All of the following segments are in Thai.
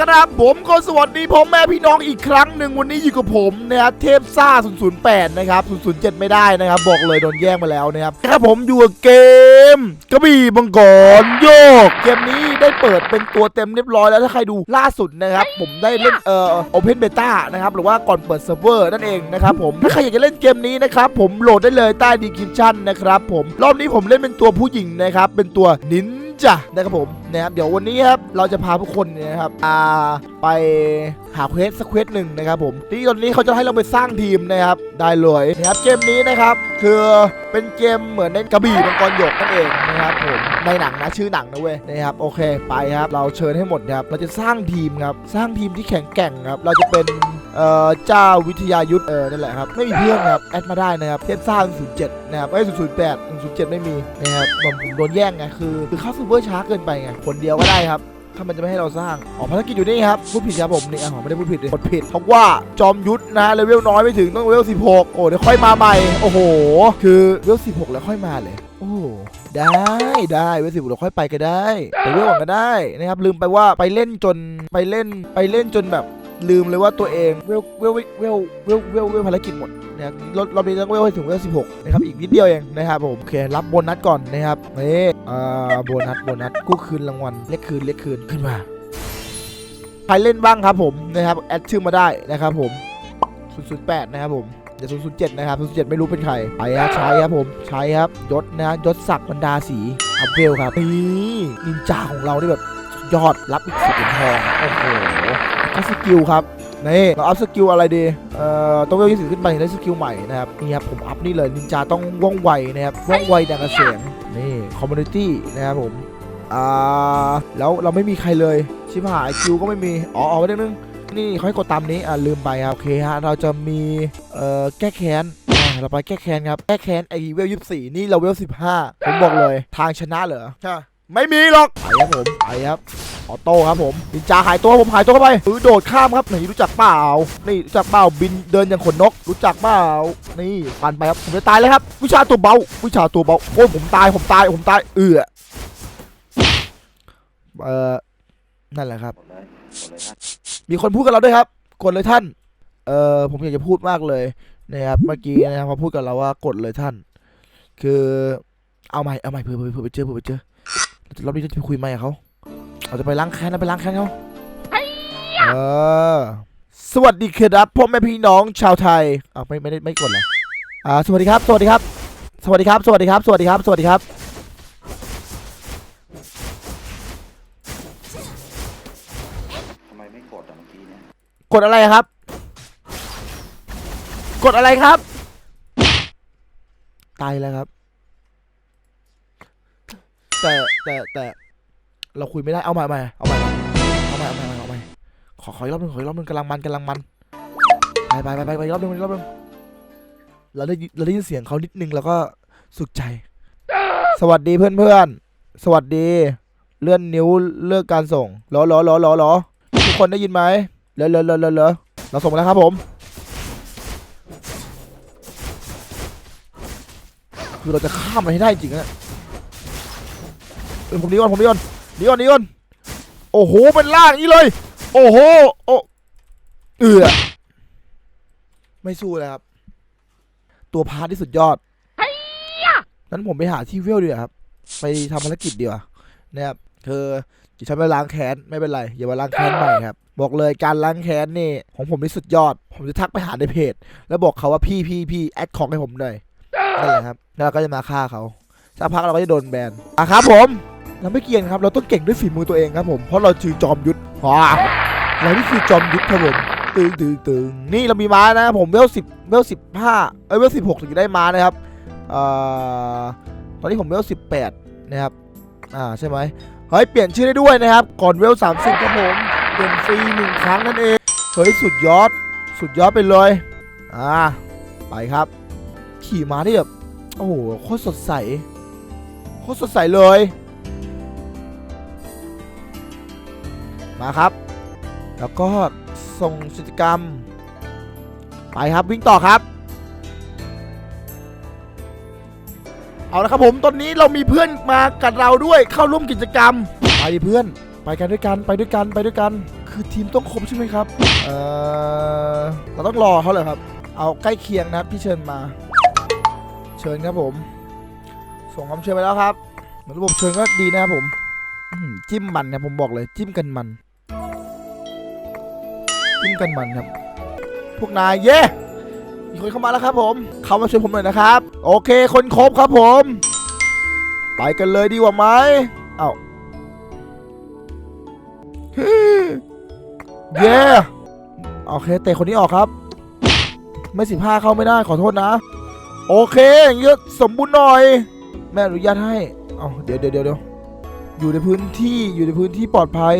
ครับ ผมก็สวัสดีพ่อแม่พี่น้องอีกครั้งหนึ่งวันนี้อยู่กับผมนะครับเทพซ่า 008 นะครับ 007 ไม่ได้นะครับ บอกเลยโดนแย่งไปแล้วนะครับครับผมอยู่กับเกมกระบี่บังกรโยก เกมนี้ได้เปิดเป็นตัวเต็มเรียบร้อยแล้วถ้าใครดูล่าสุดนะครับ ผมได้เล่นเอ่อโอเพนเบต้านะครับหรือว่าก่อนเปิดเซิร์ฟเวอร์นั่นเองนะครับผมถ้าใครอยากจะเล่นเกมนี้นะครับผมโหลดได้เลยใต้ดีคริปชั่นนะครับผมรอบนี้ผมเล่นเป็นตัวผู้หญิงนะครับเป็นตัวนิน จานะครับผมนะครับเดี๋ยววันนี้ครับเราจะพาทุกคนเนี่ยนะครับอ่าไปหาเควสสักเควสหนึ่งนะครับผมที่ตอนนี้เขาจะให้เราไปสร้างทีมนะครับได้เลยนะครับเกมนี้นะครับคือเป็นเกมเหมือนในกระบี่มังกรหยกนั่นเองนะครับผมในหนังนะชื่อหนังนะเว้ยนะครับโอเคไปครับเราเชิญให้หมดครับเราจะสร้างทีมครับสร้างทีมที่แข็งแกร่งครับเราจะเป็น เอ่อเจ้าวิทยายุทธเออนั่นแหละครับไม่มีเพื่อนครับแอดมาได้นะครับเทพซ่า07นะครับไอ้ศูนย์แปดศูนย์เจ็ดไม่มีนะครับผมผมโดนแย่งไงคือคือเข้าซูเปอร์ช้าเกินไปไงคนเดียวก็ได้ครับถ้ามันจะไม่ให้เราสร้างอ๋อภารกิจอยู่นี่ครับพูดผิดครับผมนี่อะผมไม่ได้พูดผิดเลยกดผิดเพราะว่าจอมยุทธนะเลเวลน้อยไม่ถึงต้องเลเวล16 โอ้เดี๋ยวค่อยมาใหม่โอ้โห คือเลเวล16 แล้วค่อยมาเลย โอ้ได้ได้เลเวล16แล้วค่อยไปก็ได้ไปเวลก่อนก็ได้นะครับลืมไปว่าไปเล่นจนไปเล่นไปเล่นจนแบบ ลืมเลยว่าตัวเองเวลเวลเวลเวลเวลเวลภารกิจหมดนะครับรอบรอบนี้ต้องเวลให้ถึงเวล16นะครับอีกนิดเดียวเองนะครับผมโอเครับโบนัสก่อนนะครับนี่อโบนัสโบนัสกู้คืนรางวัลเรียกคืนเรียกคืนขึ้นมาใครเล่นบ้างครับผมนะครับแอดชื่อมาได้นะครับผม008นะครับผมเดี๋ยว007นะครับ007ไม่รู้เป็นใครไปครับใช้ครับผมใช้ครับยศนะยศศักดิ์บรรดาสีอัพเวลครับนี่นินจาของเรานี่แบบ ยอดรับอีกสิบเหรียญทองโอ้โหก็สกิลครับนี่เราอัพสกิลอะไรดีเอ่อต้องเวลยี่สิบขึ้นไปได้สกิลใหม่นะครับนี่ครับผมอัพนี่เลยนินจาต้องว่องไวนะครับว่องไวดังกระเสียงนี่คอมมูนิตี้นะครับผมอ่าแล้วเราไม่มีใครเลยชิบหายคิวก็ไม่มีอ๋อเอาไว้นิดนึงนี่เขาให้กดตามนี้อ่าลืมไปครับโอเคฮะเราจะมีเอ่อแก้แค้นเราไปแก้แค้นครับแก้แค้นไอเวลยี่สี่นี่เราเวลสิบห้าผมบอกเลยทางชนะเหรอใช่ ไม่มีหรอกไปครับผมไปครับออโต้ครับผมนินจาหายตัวผมหายตัวเข้าไปเออโดดข้ามครับนี่รู้จักเปล่า นี่รู้จักเปล่าบินเดินอย่างขนนก รู้จักเปล่านี่ปั่นไปครับผมจะตายเลยครับ วิชาตัวเบา วิชาตัวเบาโอ้ยผมตายผมตายผมตายเออเออนั่นแหละครับ มีคนพูดกับเราด้วยครับ กดเลยท่าน เออผมอยากจะพูดมากเลยนะครับเมื่อกี้นะครับเขาพูดกับเราว่ากดเลยท่าน คือเอาใหม่เอาใหม่เผื่อเผื่อเผื่อไปเจอเผื่อไปเจอ รอบนี้เราจะไปคุยใหม่กับเขาเราจะไปล้างแค้นนะไปล้างแค้นเขาเออสวัสดีครับพ่อแม่พี่น้องชาวไทยอ่าไม่ไม่ได้ไม่กดเลยอ่าสวัสดีครับ สวัสดีครับ สวัสดีครับ สวัสดีครับ สวัสดีครับ สวัสดีครับ ทำไมไม่กดอะเมื่อกี้เนี่ยกดอะไรครับ กดอะไรครับ ตายแล้วครับ แต่แต่แต่เราคุยไม่ได้เอาใหม่เอาใหม่เอาใหม่เอาใหม่เอาใหม่เอาใหม่ขอขออีกรอบหนึงขออีกรอบหนึงกำลังมันกำลังมันไปไปไปไปไปอีกรอบหนึงอีกรอบหนึงเราได้เราได้ยินเสียงเขานิดนึงแล้วก็สุขใจ สวัสดีเพื่อนเพื่อนสวัสดี เลื่อนนิ้วเลือกการส่งรอรอรอรอรอทุกคนได้ยินไหมเลอะเลอะเลอะเลอะเลอะเราส่งแล้วครับผม คือเราจะข้ามมันให้ได้จริงนะ ออผมหนีก่อนผมหนีก่อนหนีก่อนหนีก่อนโอ้โหเป็นล่างนี้เลย โอ้โหโอ้เอือไม่สู้เลยครับ ตัวพาร์ทที่สุดยอดนั้นผมไปหาที่เวลดีกว่าครับ ไปทำภารกิจดีกว่านะครับคือจะใช้ไปล้างแค้นไม่เป็นไรอย่ามาล้างแค้นใหม่ครับ บอกเลยการล้างแค้นนี่ของผมนี่สุดยอด ผมจะทักไปหาในเพจ แล้วบอกเขาว่าพี่พี่พี่แอดของให้ผมหน่อยนั่นแหละครับแล้วเราก็จะมาฆ่าเขาสักพักเราก็จะโดนแบนอะครับผม เราไม่เกียงครับ เราต้องเก่งด้วยฝีมือตัวเองครับผม เพราะเราคือจอมยุทธว้าเรานี่คือจอมยุทธครับผมตึงตึงตึงนี่เรามีม้านะครับผมเวลสิบเวลสิบห้าเอ้ยเวลสิบหกถึงจะได้ม้านะครับอ่อตอนนี้ผมเวลสิบแปดนะครับ อ่าใช่ไหมเฮ้ยเปลี่ยนชื่อได้ด้วยนะครับ ก่อนเวลสามสิบครับผมเปลี่ยนฟรีหนึ่งครั้งนั่นเอง เฮ้ยสุดยอด สุดยอดไปเลย อ่า ไปครับ ขี่ม้าที่แบบ โอ้โหโคตรสดใส โคตรสดใสเลย มาครับ แล้วก็ส่งกิจกรรม ไปครับวิ่งต่อครับ เอาละครับผมตอนนี้เรามีเพื่อนมากับเราด้วยเข้าร่วมกิจกรรม ไปเพื่อนไปกันด้วยกันไปด้วยกันไปด้วยกัน คือทีมต้องครบใช่ไหมครับเออเราต้องรอเขาเหรอครับ เอาใกล้เคียงนะครับที่เชิญมา เชิญครับผม ส่งคำเชิญไปแล้วครับระบบเชิญก็ดีนะครับผมจิ้มมันนะผมบอกเลยจิ้มกันมัน จิ้มกันมันครับ พวกนายเย่มีคนเข้ามาแล้วครับผม เข้ามาช่วยผมหน่อยนะครับ โอเค คนครบครับผม ไปกันเลยดีกว่าไหมเอา้าเย่โอเคเตะคนนี้ออกครับ ไม่สิบห้าเข้าไม่ได้ขอโทษนะ โอเคอย่างเงี้ยสมบูรณ์หน่อย แม่อนุญาตให้เอาเดี๋ยวเดี๋ยวเดี๋ยวอยู่ในพื้นที่อยู่ในพื้นที่ปลอดภัย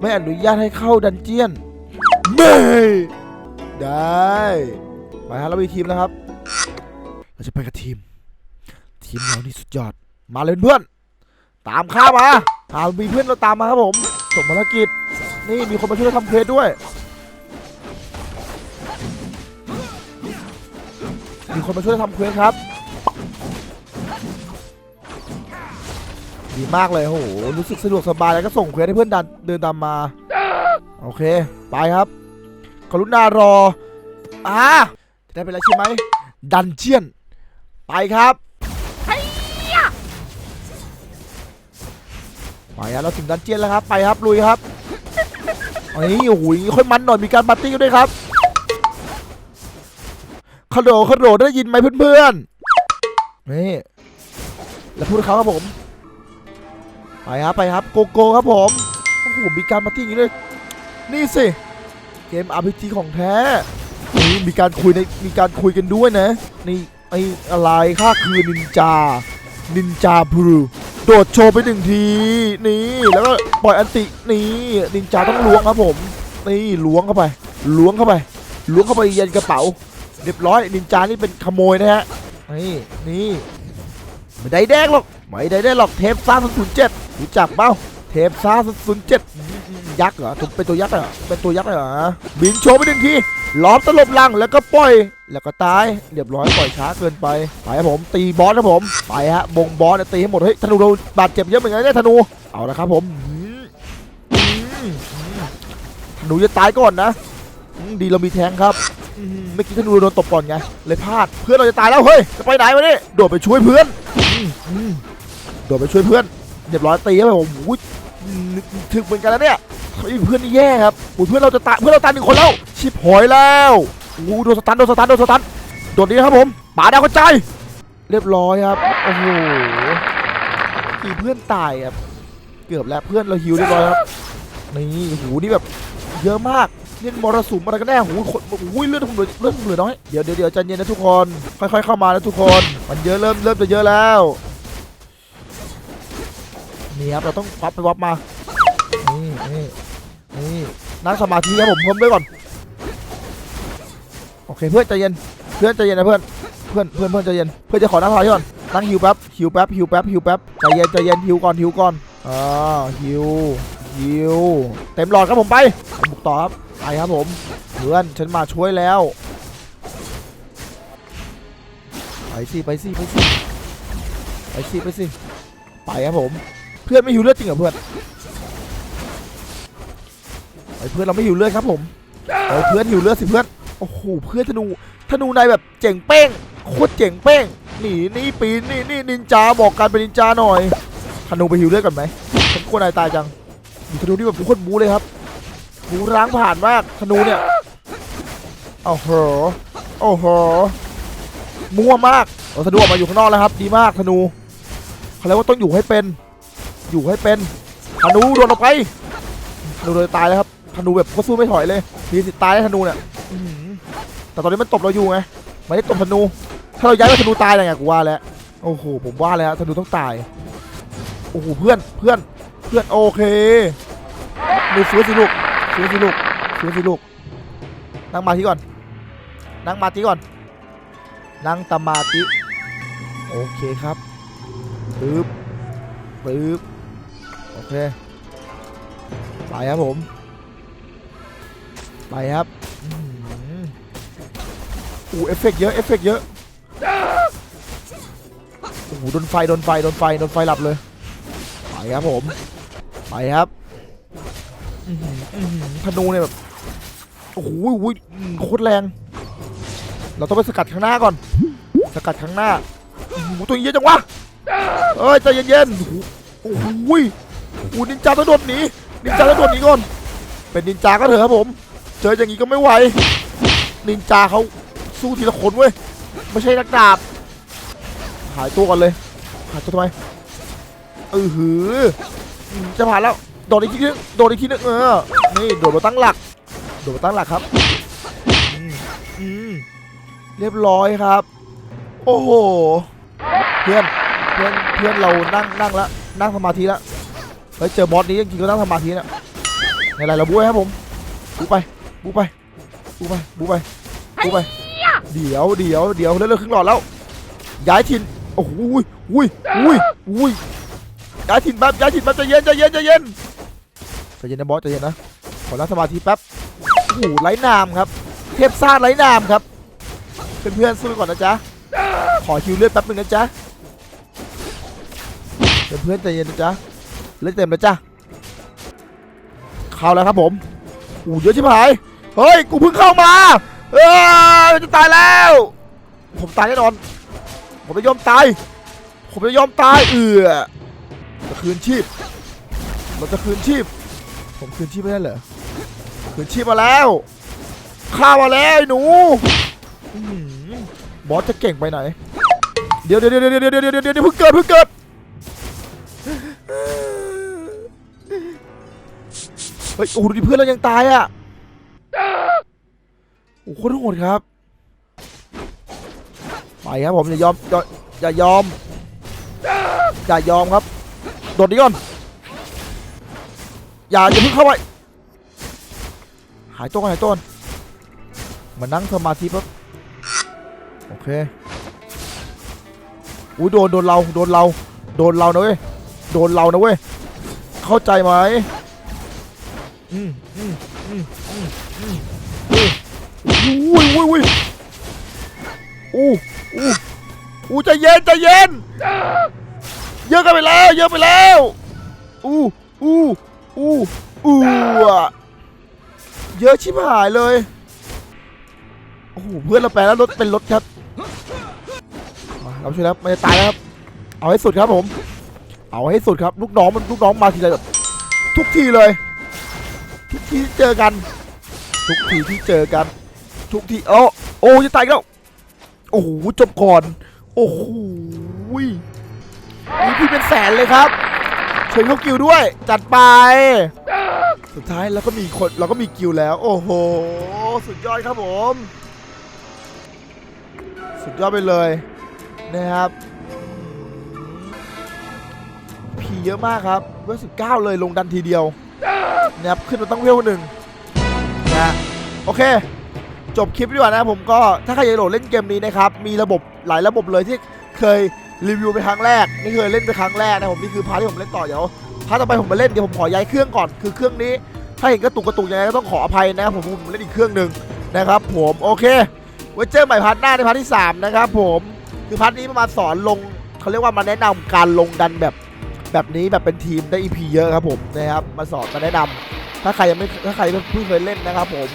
ไม่อนุญาตให้เข้าดันเจียน ไม่ได้ไปฮะเรามีทีมแล้วครับ เราจะไปกับทีม ทีมเรานี่สุดยอด มาเลยเพื่อน ตามข้ามาหามีเพื่อนเราตามมาครับผมส่งภารกิจ นี่มีคนมาช่วยทำเควสด้วย มีคนมาช่วยทำเควสครับ ดีมากเลยโห รู้สึกสะดวกสบายแล้วก็ส่งเควสให้เพื่อนดันเดินตามมา โอเค ไปครับ กรุณารออ่าจะได้เป็นอะไรใช่ไหมดันเจียน ไปครับไปครับเราถึงดันเจียนแล้วครับ ไปครับลุยครับไอ้ยโอ้โหอย่างงี้ค่อยมันหน่อยมีการปาร์ตี้กันด้วยครับขโดขโดได้ยินไหมเพื่อนๆนี่แล้วพูดเขาครับผม ไปครับไปครับโกโก้ครับผมโอ้โหมีการปาร์ตี้อย่างงี้เลยนี่สิ เกม RPG ของแท้นี่มีการคุยในมีการคุยกันด้วยนะนี่ไอ้อะไรข้าคือนินจา นินจาบลูโดดโชว์ไปหนึ่งทีนี่แล้วก็ปล่อยอันตินี่นินจาต้องล้วงครับผมนี่ล้วงเข้าไปล้วงเข้าไปล้วงเข้าไปเย็นกระเป๋าเรียบร้อยนินจานี่เป็นขโมยนะฮะนี่นี่ไม่ได้แดงหรอกไม่ได้ได้หรอกเทปซ่าศูนย์เจ็ดรู้จักเปล่า เทปซ่าศูนย์เจ็ดยักษ์เหรอถูกเป็นตัวยักษ์เหรอเป็นตัวยักษ์เหรอบินโชว์ไปหนึ่งทีล้อมตลบลังแล้วก็ปล่อย แล้วก็ตายเรียบร้อยปล่อยช้าเกินไปไปครับผมตีบอสครับผมไปฮะบงบอสตีให้หมดเฮ้ยธนูเราบาดเจ็บเยอะเหมือนกันเนี่ยธนูเอาละครับผมอืมอืมอืมธนูจะตายก่อนนะดีเรามีแทงครับอืมเมื่อกี้ธนูโดนตบก่อนไงเลยพลาดเพื่อนเราจะตายแล้วเฮ้ยจะไปไหนวะนี่โดดไปช่วยเพื่อนโดดไปช่วยเพื่อน เรียบร้อยตีเข้าไปผมอุ้ยถึกเหมือนกันแล้วเนี่ยเฮ้เพื่อนนี่แย่ครับโอ้เพื่อนเราจะตายเพื่อนเราตายหนึ่งคนแล้วชิบหอยแล้วโอ้โหโดนสตันโดนสตันโดนสตันโดดนี้ครับผมป่าดาวกระจายเรียบร้อยครับโอ้โหตีเพื่อนตายครับเกือบแล้วเพื่อนเราฮิวเรียบร้อยครับนี่โอ้โหนี่แบบเยอะมากนี่มรสุมอะไรกันแน่โอ้โหคนโอ้โหเลือดผมเหลือเลือดผมเหลือน้อยเดี๋ยวเดี๋ยวเดี๋ยวใจเย็นนะทุกคนค่อยๆเข้ามานะทุกคน มันเยอะเริ่มเริ่มจะเยอะแล้ว นี่ครับเราต้องวับไปวับมา นี่นี่นี่นั่งสมาธิครับผมพิมด้วยก่อน โอเคเพื่อนใจเย็น เพื่อนใจเย็นนะเพื่อน เพื่อนเพื่อนเพื่อนใจเย็น เพื่อนจะขอนั่งสมาธิก่อน นั่งฮิวแป๊บฮิวแป๊บฮิวแป๊บฮิวแป๊บใจเย็นใจเย็นฮิวก่อนฮิวก่อนอ่าฮิวฮิว เต็มหลอดครับผมไปบุกต่อครับ ไปครับผม เพื่อนฉันมาช่วยแล้ว ไปสิไปสิไปสิไปสิไปสิไปครับผม เพื่อนไม่หิวเลือดจริงเหรอเพื่อนไอ้เพื่อนเราไม่หิวเลือดครับผมไอ้เพื่อนหิวเลือดสิเพื่อนโอ้โหเพื่อนธนูธนูนายแบบเจ๋งเป้งโคตรเจ๋งเป้งหนีนี่ปีนนี่นี่นินจาบอกกันเป็นนินจาหน่อยธนูไปหิวเลือดก่อนไหมฉันกลัวนายตายจังธนูที่แบบโคตรบูเลยครับบูร้างผ่านมากธนูเนี่ยโอ้โหโอ้โหมั่วมากเอาธนูออกมาอยู่ข้างนอกแล้วครับ ดีมากธนูเขาเรียกว่าต้องอยู่ให้เป็น อยู่ให้เป็นธนูโดนออกไปธนูเลยตายแล้วครับธนูแบบก็สู้ไม่ถอยเลยมีสิทธิ์ตายได้ธนูเนี่ยแต่ตอนนี้มันตบเราอยู่ไงไม่ได้ตบธนู ถ้าเราย้ายไปธนูตายเลยไงกูว่าแล้วโอ้โหผมว่าแล้วธนูต้องตายโอ้โหเพื่อนเพื่อนเพื่อนโอเคดูฟื้นสิลูกฟื้นสิลูกฟื้นสิลูกนั่งมาที่ก่อน นั่งมาที่ก่อน นั่งตมาติโอเคครับปึ๊บปึ๊บ โอเค ไปครับผม ไปครับอู้เอฟเฟกต์เยอะ เอฟเฟกต์เยอะโอ้โหโดนไฟ โดนไฟ โดนไฟ โดนไฟหลับเลย ไปครับผม ไปครับธนูเนี่ยแบบ โอ้โหโคตรแรง เราต้องไปสกัดข้างหน้าก่อน สกัดข้างหน้าโอ้โหตัวเยอะจังวะเอ้ยใจเย็นๆโอ้โห อ้โหโอ้นินจาต้องโดดหนีนินจาต้องโดดหนีก่อนเป็นนินจาก็เถอะครับผมเจออย่างนี้ก็ไม่ไหวนินจาเขาสู้ทีละคนเว้ยไม่ใช่นักดาบหายตัวก่อนเลยหายตัวทำไมเออหือจะผ่านแล้วโดดอีกทีนึงโดดอีกทีนึงเออนี่โดดมาตั้งหลักโดดมาตั้งหลักครับเรียบร้อยครับ โอ้โหเพื่อนเพื่อนเพื่อนเรานั่งนั่งแล้วนั่งสมาธิแล้ว เฮ้ยเจอบอสนี้จริงๆก็นั่งสมาธินะในไรเราบุ้ยครับผมบูไปบูไปบูไปบูไปบูไปเดี๋ยวเดี๋ยวเดี๋ยวเลื่อนๆครึ่งหลอดแล้ว ย้ายถิ่นโอ้โหอุ้ยอุ้ยอุ้ยอุ้ยย้ายถิ่นแป๊บย้ายถิ่นแป๊บใจเย็นใจเย็นใจเย็นใจเย็นนะบอสใจเย็นนะขอนั่งสมาธิแป๊บโอ้โหไร้นามครับ เทพซ่าไร้นามครับเพื่อนๆสู้ก่อนนะจ๊ะขอคิวเลือดแป๊บนึงนะจ๊ะเพื่อนๆใจเย็นนะจ๊ะ เล่นเต็มแล้วจ้าเข้าแล้วครับผมอู้เยอะชิบหายเฮ้ยกูเพิ่งเข้ามาเออจะตายแล้ว ผมตายแน่นอน ผมจะยอมตาย ผมจะยอมตายเอือจะคืนชีพเราจะคืนชีพ ผมคืนชีพไม่ได้เหรอคืนชีพมาแล้วฆ่ามาแล้วหนูบอสจะเก่งไปไหน เดี๋ยวเดี๋ยวเดี๋ยวเดี๋ยวเดี๋ยวเดี๋ยวเพิ่งเกิดเพิ่งเกิด เฮ้ยโอ้ดูดิเพื่อนเรายังตายอะโอ้โหโคตรโหดครับไปครับผมอย่ายอมอย่ายอมอย่ายอมครับโดดนี้ก่อนอย่าอย่าเพิ่งเข้าไปหายตัวก่อนหายตัวก่อนมานั่งสมาธิปั๊บโอเคอุ้ยโดนโดนเราโดนเราโดนเรานะเว้ยโดนเรานะเว้ยเข้าใจไหม อืมอืมอืมอืมอืมอืมอุ้ยอุ้ยอุ้ยอู้อู้อู้ใจเย็นใจเย็น เยอะกันไปแล้ว เยอะไปแล้วอู้อู้อู้อู้อะเยอะชิบหายเลย โอ้โหเพื่อนเราแปลแล้วรถเป็นรถครับมาเราช่วยแล้วมันจะตายแล้วครับ เอาให้สุดครับผม เอาให้สุดครับ ลูกน้องมันลูกน้องมาทีไรแบบทุกทีเลย ทุกทีที่เจอกัน ทุกทีที่เจอกัน ทุกทีโอ้โอ้จะตายแล้วโอ้โหจบก่อน โอ้โหนี่พี่เป็นแสนเลยครับเชิญเข้ากิวด้วย จัดไป สุดท้ายเราก็มีคนเราก็มีกิวแล้ว โอ้โห สุดยอดครับผม สุดยอดไปเลยนะครับพีเยอะมากครับเวสิบเก้าเลยลงดันทีเดียว นะครับขึ้นมาตั้งเวลหนึ่งนะโอเค จบคลิปดีกว่านะผมก็ถ้าใครอยากโหลดเล่นเกมนี้นะครับ มีระบบหลายระบบเลยที่เคยรีวิวไปครั้งแรก นี่เคยเล่นไปครั้งแรกนะผมนี่คือพาร์ทที่ผมเล่นต่อเดี๋ยวพาร์ทต่อไปผมมาเล่นเดี๋ยวผมขอย้ายเครื่องก่อนคือเครื่องนี้ ถ้าเห็นกระตุกกระตุกยังไงก็ต้องขออภัยนะครับผมผมเล่นอีกเครื่องหนึ่งนะครับ ผมโอเคไว้เจอใหม่พาร์ทหน้าในพาร์ทที่สามนะครับผมคือพาร์ทนี้มาสอนลงเขาเรียกว่ามาแนะนำการลงดันแบบ แบบนี้แบบเป็นทีมได้ EP เยอะครับผมนะครับมาสอนมาแนะนำถ้าใครยังไม่ถ้าใครเพิ่งเคยเล่นนะครับผม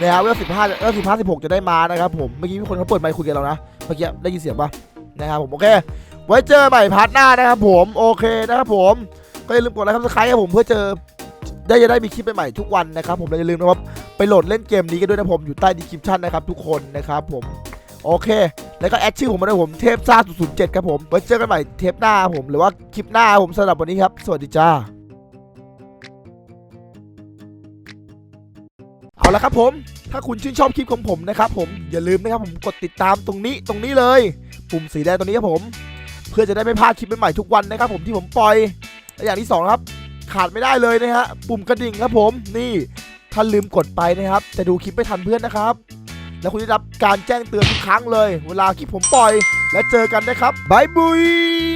นะครับเวลสิบห้าเวลสิบห้าสิบหกจะได้มานะครับผมเมื่อกี้มีคนเขาเปิดไมค์คุยกับเรานะเมื่อกี้ได้ยินเสียงปะนะครับผมโอเค ไว้เจอใหม่พาร์ทหน้านะครับผมโอเคนะครับผมก็อย่าลืมกดไลค์ครับสไครต์ครับผมเพื่อเจอได้จะได้มีคลิปใหม่ๆทุกวันนะครับผมและอย่าลืมนะครับไปโหลดเล่นเกมนี้กันด้วยนะผมอยู่ใต้ดีคริปชั่นนะครับทุกคนนะครับผมโอเค แล้วก็แอดชื่อผมมาด้วยผมเทพซ่า007ครับผมไว้เจอกันใหม่เทปหน้าผมหรือว่าคลิปหน้าผมสำหรับวันนี้ครับ สวัสดีจ้าเอาละครับผม ถ้าคุณชื่นชอบคลิปของผมนะครับผม อย่าลืมนะครับผมกดติดตามตรงนี้ตรงนี้เลย ปุ่มสีแดงตรงนี้ครับผม เพื่อจะได้ไม่พลาดคลิปใหม่ๆทุกวันนะครับผมที่ผมปล่อยและอย่างที่สองครับ ขาดไม่ได้เลยนะฮะ ปุ่มกระดิ่งครับผม นี่ ถ้าลืมกดไปนะครับ จะดูคลิปไม่ทันเพื่อนนะครับ และคุณได้รับการแจ้งเตือนทุกครั้งเลย เวลาที่ผมปล่อย และเจอกันนะครับบายบุย